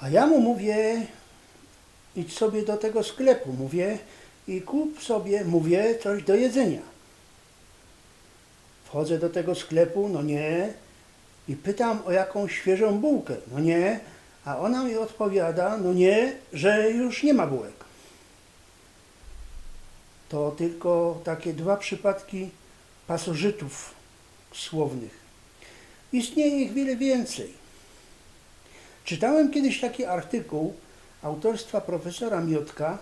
A ja mu mówię, idź sobie do tego sklepu, mówię, i kup sobie, mówię, coś do jedzenia. Wchodzę do tego sklepu, no nie, i pytam o jakąś świeżą bułkę, no nie, a ona mi odpowiada, no nie, że już nie ma bułek. To tylko takie dwa przypadki pasożytów słownych. Istnieje ich wiele więcej. Czytałem kiedyś taki artykuł autorstwa profesora Miotka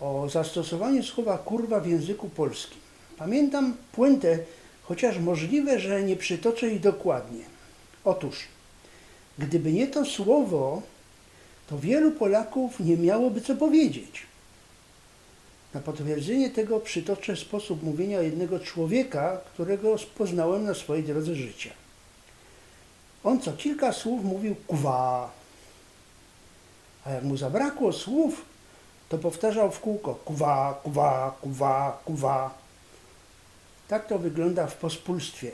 o zastosowaniu słowa kurwa w języku polskim. Pamiętam puentę, chociaż możliwe, że nie przytoczę jej dokładnie. Otóż, gdyby nie to słowo, to wielu Polaków nie miałoby co powiedzieć. Na potwierdzenie tego przytoczę sposób mówienia jednego człowieka, którego poznałem na swojej drodze życia. On co kilka słów mówił kuwa, a jak mu zabrakło słów, to powtarzał w kółko kuwa, kuwa, kuwa, kuwa. Tak to wygląda w pospólstwie.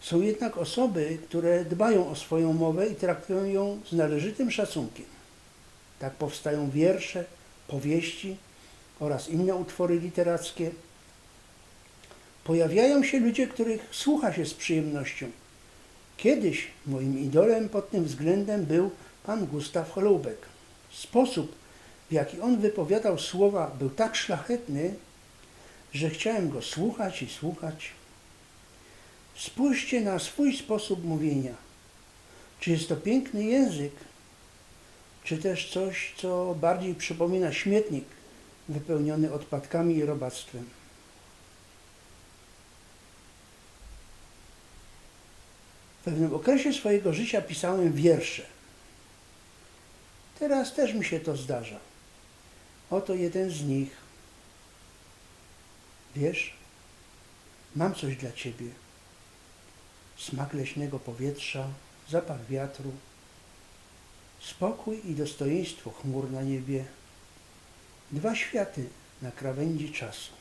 Są jednak osoby, które dbają o swoją mowę i traktują ją z należytym szacunkiem. Tak powstają wiersze, powieści oraz inne utwory literackie. Pojawiają się ludzie, których słucha się z przyjemnością. Kiedyś moim idolem pod tym względem był pan Gustaw Holoubek. Sposób, w jaki on wypowiadał słowa, był tak szlachetny, że chciałem go słuchać i słuchać. Spójrzcie na swój sposób mówienia. Czy jest to piękny język, czy też coś, co bardziej przypomina śmietnik wypełniony odpadkami i robactwem. W pewnym okresie swojego życia pisałem wiersze. Teraz też mi się to zdarza. Oto jeden z nich. Wiesz, mam coś dla ciebie. Smak leśnego powietrza, zapach wiatru, spokój i dostojeństwo chmur na niebie. Dwa światy na krawędzi czasu.